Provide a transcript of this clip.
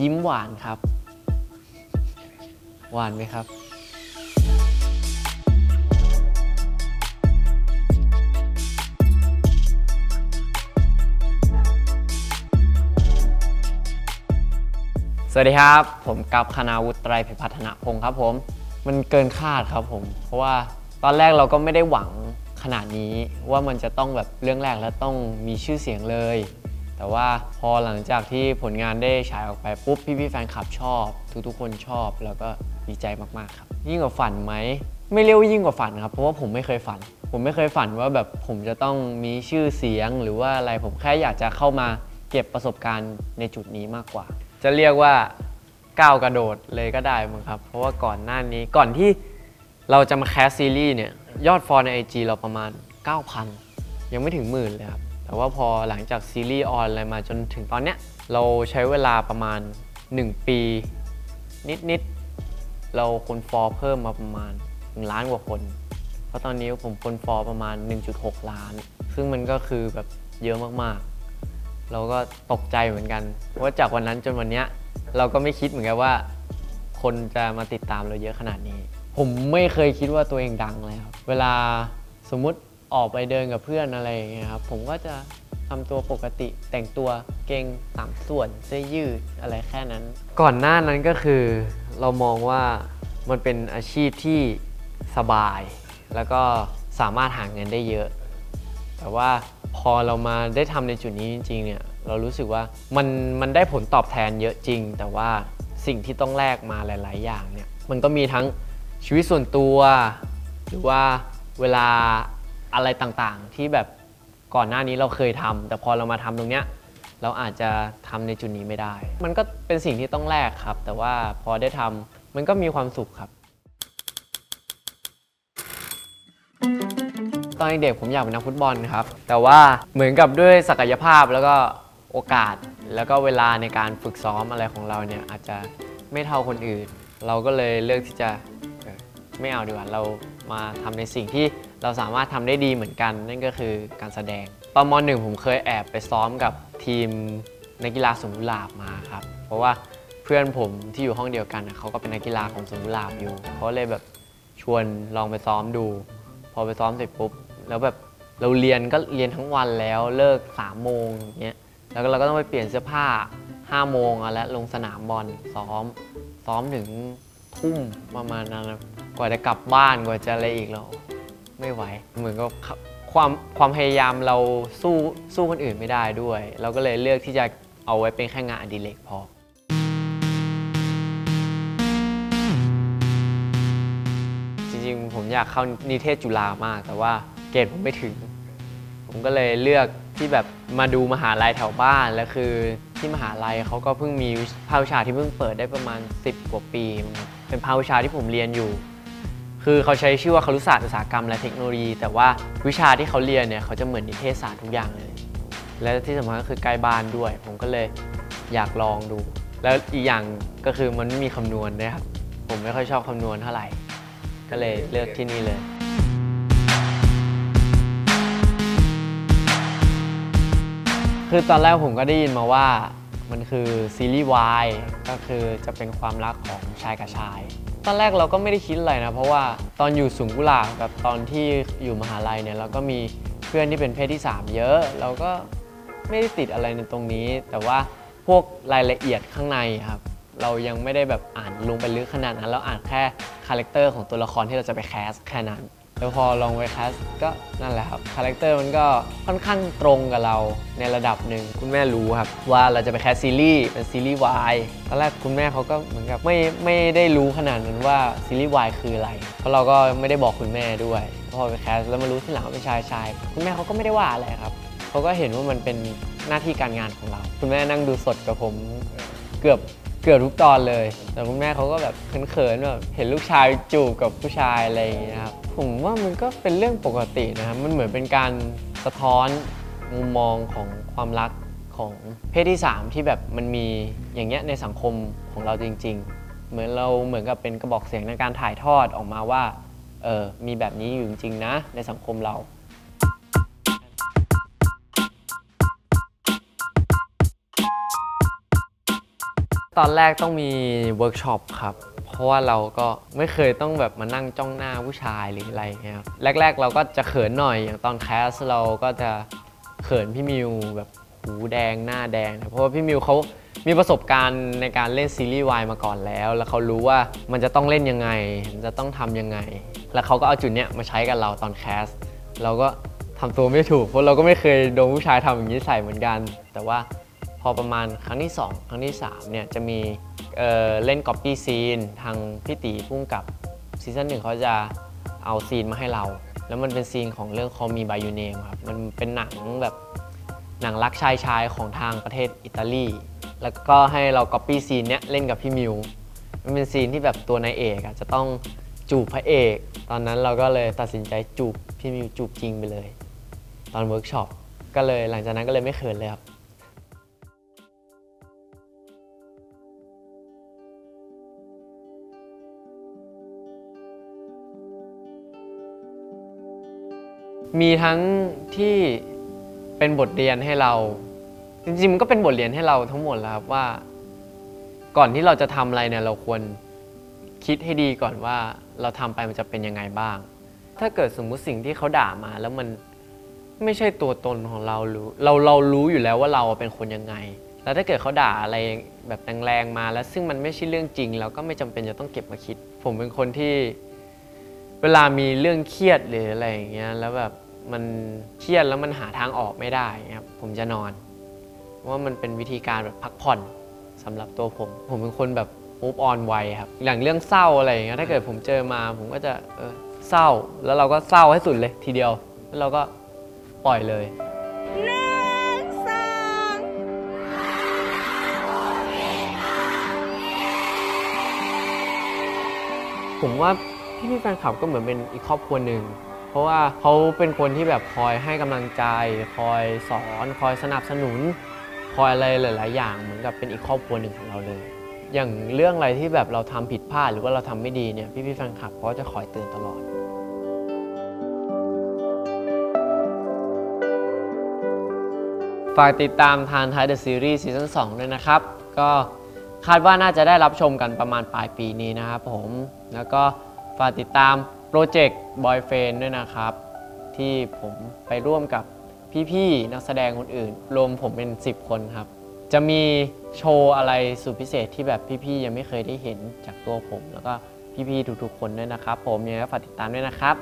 ยิ้มหวานครับ หวานไหมครับ สวัสดีครับ ผมกับคณาวุฒิไตรพิพัฒนพงศ์ครับผม มันเกินคาดครับผม เพราะว่าตอนแรกเราก็ไม่ได้หวังขนาดนี้ว่ามันจะต้องแบบเรื่องแรกแล้วต้องมีชื่อเสียงเลย แต่ว่าพอหลังจากที่ผลงานได้ฉายออกไปปุ๊บพี่ๆแฟนคลับชอบ ทุกๆคนชอบแล้วก็ดีใจมากๆครับ ยิ่งกว่าฝันไหมไม่เรียกว่ายิ่งกว่าฝันครับ เพราะว่าผมไม่เคยฝัน ผมไม่เคยฝันว่าแบบผมจะต้องมีชื่อเสียงหรือว่าอะไรผมแค่อยากจะเข้ามาเก็บประสบการณ์ในจุดนี้มากกว่า จะเรียกว่าก้าวกระโดดเลยก็ได้มั้งครับ เพราะว่าก่อนหน้านี้ก่อนที่เราจะมาแคสซีรีส์เนี่ยยอดฟอลใน IG เราประมาณ 9,000 ยังไม่ถึงหมื่นเลยครับ แต่ว่าพอหลังจากซีรีส์ออนอะไรมาจนถึงตอนเนี้ยเราใช้เวลาประมาณ 1 ปี นิดๆเราคนฟอลเพิ่มมาประมาณ 1 ล้านกว่าคน เพราะตอนนี้ผมคนฟอลประมาณ 1.6 ล้าน ซึ่งมันก็คือแบบเยอะมากๆ เราก็ตกใจเหมือนกันว่าจากวันนั้นจนวันเนี้ยเราก็ไม่คิดเหมือนกันว่า คนจะมาติดตามเราเยอะขนาดนี้ ผมไม่เคยคิดว่าตัวเองดังเลยครับเวลาสมมุติ ออกไปเดินกับเพื่อนอะไรอย่างเงี้ยครับผมก็จะทำตัวปกติแต่งตัวเกงสามส่วนเสื้อยืดอะไรแค่นั้น ก่อนหน้านั้นก็คือเรามองว่ามันเป็นอาชีพที่สบาย แล้วก็สามารถหาเงินได้เยอะ แต่ว่าพอเรามาได้ทำในจุดนี้จริงๆเนี่ยเรารู้สึกว่ามันมันได้ผลตอบแทนเยอะจริง แต่ว่าสิ่งที่ต้องแลกมาหลาย ๆ อย่างเนี่ยมันก็มีทั้งชีวิตส่วนตัว หรือว่าเวลา อะไรต่างๆ ที่แบบก่อนหน้านี้เราเคยทำแต่พอเรามาทำตรงเนี้ยเราอาจจะทำในจุดนี้ไม่ได้ มันก็เป็นสิ่งที่ต้องแลกครับ แต่ว่าพอได้ทำมันก็มีความสุขครับ ตอนเด็กๆผมอยากเป็นนักฟุตบอลครับ แต่ว่าเหมือนกับด้วยศักยภาพแล้วก็โอกาส แล้วก็เวลาในการฝึกซ้อมอะไรของเราเนี่ยอาจจะไม่เท่าคนอื่น เราก็เลยเลือกที่จะเออไม่เอาดีกว่าเรามาทำในสิ่งที่ เราสามารถทำได้ดีเหมือนกัน นั่นก็คือการแสดงตอนมหนึ่งผมเคยแอบไปซ้อมกับทีมนักกีฬาสวนกุหลาบมาครับ เพราะว่าเพื่อนผมที่อยู่ห้องเดียวกันเขาก็เป็นนักกีฬาของสวนกุหลาบอยู่เขาเลยแบบชวนลองไปซ้อมดู พอไปซ้อมเสร็จปุ๊บแล้วแบบเราเรียนก็เรียนทั้งวันแล้วเลิก3ามโมงอย่างเงี้ยแล้วเราก็ต้องไปเปลี่ยนเสื้อผ้า5้าโมงอะแล้วลงสนามบอลซ้อมซ้อมถึงทุ่มประมาณนั้นกว่าจะกลับบ้านกว่าจะอะไรอีกเรา ไม่ไหว เหมือนกับความความพยายามเราสู้สู้คนอื่นไม่ได้ด้วย เราก็เลยเลือกที่จะเอาไว้เป็นแค่งานอดิเรกพอ จริงๆ ผมอยากเข้านิเทศจุฬามาก แต่ว่าเกรดผมไม่ถึง ผมก็เลยเลือกที่แบบมาดูมหาลัยแถวบ้าน แล้วคือที่มหาลัยเขาก็เพิ่งมีภาควิชาที่เพิ่งเปิดได้ประมาณ 10 กว่าปี เป็นภาควิชาที่ผมเรียนอยู่ คือเขาใช้ชื่อว่าครุศาสตร์อุตสาหกรรมและเทคโนโลยี แต่ว่าวิชาที่เขาเรียนเนี่ยเขาจะเหมือนนิเทศศาสตร์ทุกอย่างเลย และที่สำคัญก็คือใกล้บ้านด้วย ผมก็เลยอยากลองดู แล้วอีกอย่างก็คือมันไม่มีคำนวณด้วยครับ ผมไม่ค่อยชอบคำนวณเท่าไหร่ ก็เลยเลือกที่นี่เลย คือตอนแรกผมก็ได้ยินมาว่า มันคือซีรีส์วายก็คือจะเป็นความรักของชายกับชาย ตอนแรกเราก็ไม่ได้คิดอะไรนะ เพราะว่าตอนอยู่สูงกุหลาบกับตอนที่อยู่มหาลัยเนี่ยเราก็มีเพื่อนที่เป็นเพศที่ 3 เยอะ เราก็ไม่ได้ติดอะไรในตรงนี้ แต่ว่าพวกรายละเอียดข้างในครับ เรายังไม่ได้แบบอ่านลงไปลึกขนาดนั้นเราอ่านแค่คาแรคเตอร์ของตัวละครที่เราจะไปแคสแค่นั้น แล้วพอลองไปแคสก็นั่นแหละครับคาแรคเตอร์มันก็ค่อนข้างตรงกับเราในระดับหนึ่งคุณแม่รู้ครับ ว่าเราจะไปแคสซีรีส์เป็นซีรีส์วายตอนแรกคุณแม่เขาก็เหมือนกับไม่ไม่ได้รู้ขนาดนั้นว่าซีรีส์วายคืออะไร เพราะเราก็ไม่ได้บอกคุณแม่ด้วยพอไปแคสแล้วมารู้ทีหลังว่าเป็นชายชายคุณแม่เขาก็ไม่ได้ว่าอะไรครับเขาก็เห็นว่ามันเป็นหน้าที่การงานของเรา คุณแม่นั่งดูสดกับผมเกือบ เกือบทุกตอนเลย แต่คุณแม่เขาก็แบบเขินๆแบบเห็นลูกชายจูบกับผู้ชายอะไรอย่างเงี้ยครับ ผมว่ามันก็เป็นเรื่องปกตินะครับ มันเหมือนเป็นการสะท้อนมุมมองของความรักของเพศที่ 3 ที่แบบมันมีอย่างเงี้ยในสังคมของเราจริง ๆ เหมือนเราเหมือนกับเป็นกระบอกเสียงในการถ่ายทอดออกมาว่าเออมีแบบนี้อยู่จริงๆนะในสังคมเรา ตอนแรกต้องมีเวิร์กช็อปครับ เพราะว่าเราก็ไม่เคยต้องแบบมานั่งจ้องหน้าผู้ชายหรืออะไรเงี้ยครับแรก ๆ เราก็จะเขินหน่อยอย่างตอนแคสเราก็จะเขินพี่มิวแบบหูแดงหน้าแดงเพราะว่าพี่มิวเขามีประสบการณ์ในการเล่นซีรีส์วายมาก่อนแล้ว แล้วเขารู้ว่ามันจะต้องเล่นยังไง มันจะต้องทำยังไง แล้วเขาก็เอาจุดเนี้ยมาใช้กับเราตอนแคสเราก็ทำตัวไม่ถูกเพราะเราก็ไม่เคยโดนผู้ชายทำอย่างนี้ใส่เหมือนกัน แต่ว่า พอประมาณครั้งที่ 2 ครั้งที่ 3 เนี่ยจะมีเเล่นก๊อปปี้ซีน ทางพี่ตีพุ่งกับซีซั่นหนึ่งเขาจะเอาซีนมาให้เรา แล้วมันเป็นซีนของเรื่อง Call Me By Your Name ครับ มันเป็นหนังแบบหนังรักชายชายของทางประเทศอิตาลี แล้วก็ให้เราก๊อปปี้ซีนเนี้ยเล่นกับพี่มิว มันเป็นซีนที่แบบตัวนายเอกอะจะต้องจูบพระเอก ตอนนั้นเราก็เลยตัดสินใจจูบพี่มิวจูบจริงไปเลย ตอนเวิร์กช็อป ก็เลยหลังจากนั้นก็เลยไม่เขินเลยครับ มีทั้งที่เป็นบทเรียนให้เรา จริงๆมันก็เป็นบทเรียนให้เราทั้งหมดแล้วครับว่า ก่อนที่เราจะทำอะไรเนี่ยเราควรคิดให้ดีก่อนว่าเราทำไปมันจะเป็นยังไงบ้าง ถ้าเกิดสมมุติสิ่งที่เขาด่ามาแล้วมันไม่ใช่ตัวตนของเรารู้เราเรารู้อยู่แล้วว่าเราเป็นคนยังไง แล้วถ้าเกิดเขาด่าอะไรแบบแรงๆมา แล้วซึ่งมันไม่ใช่เรื่องจริง เราก็ไม่จำเป็นจะต้องเก็บมาคิด ผมเป็นคนที่ เวลามีเรื่องเครียดหรืออะไรอย่างเงี้ยแล้วแบบ มันเครียดแล้วมันหาทางออกไม่ได้ครับผมจะนอนว่ามันเป็นวิธีการแบบพักผ่อนสำหรับตัวผม ผมเป็นคนแบบมูฟออนไวครับอย่างเรื่องเศร้าอะไรอย่างเงี้ยถ้าเกิดผมเจอมา ผมก็จะเออเศร้าแล้วเราก็เศร้าให้สุดเลยทีเดียว แล้วเราก็ปล่อยเลยหนึ่งสองผมว่าพี่พี่แฟนคลับก็เหมือนเป็นอีกครอบครัวหนึ่ง เพราะว่าเขาเป็นคนที่แบบคอยให้กำลังใจ คอยสอน คอยสนับสนุน คอยอะไรหลาย ๆ อย่างเหมือนกับเป็นอีกครอบครัวหนึ่งของเราเลย อย่างเรื่องอะไรที่แบบเราทำผิดพลาดหรือว่าเราทำไม่ดีเนี่ยพี่พี่ๆแฟนคลับเขาจะคอยเตือนตลอดฝากติดตามทานไทยเดอะซีรีส์ซีซั่น2ด้วยนะครับ ก็คาดว่าน่าจะได้รับชมกันประมาณปลายปีนี้นะครับผม แล้วก็ฝากติดตาม โปรเจกต์บอยเฟนด้วยนะครับ ที่ผมไปร่วมกับพี่ๆนักแสดงคนอื่น รวมผมเป็น 10 คนครับ จะมีโชว์อะไรสุดพิเศษที่แบบพี่ๆยังไม่เคยได้เห็นจากตัวผม แล้วก็พี่ๆทุกๆคนด้วยนะครับ ผมยังไงก็ฝากติดตามด้วยนะครับ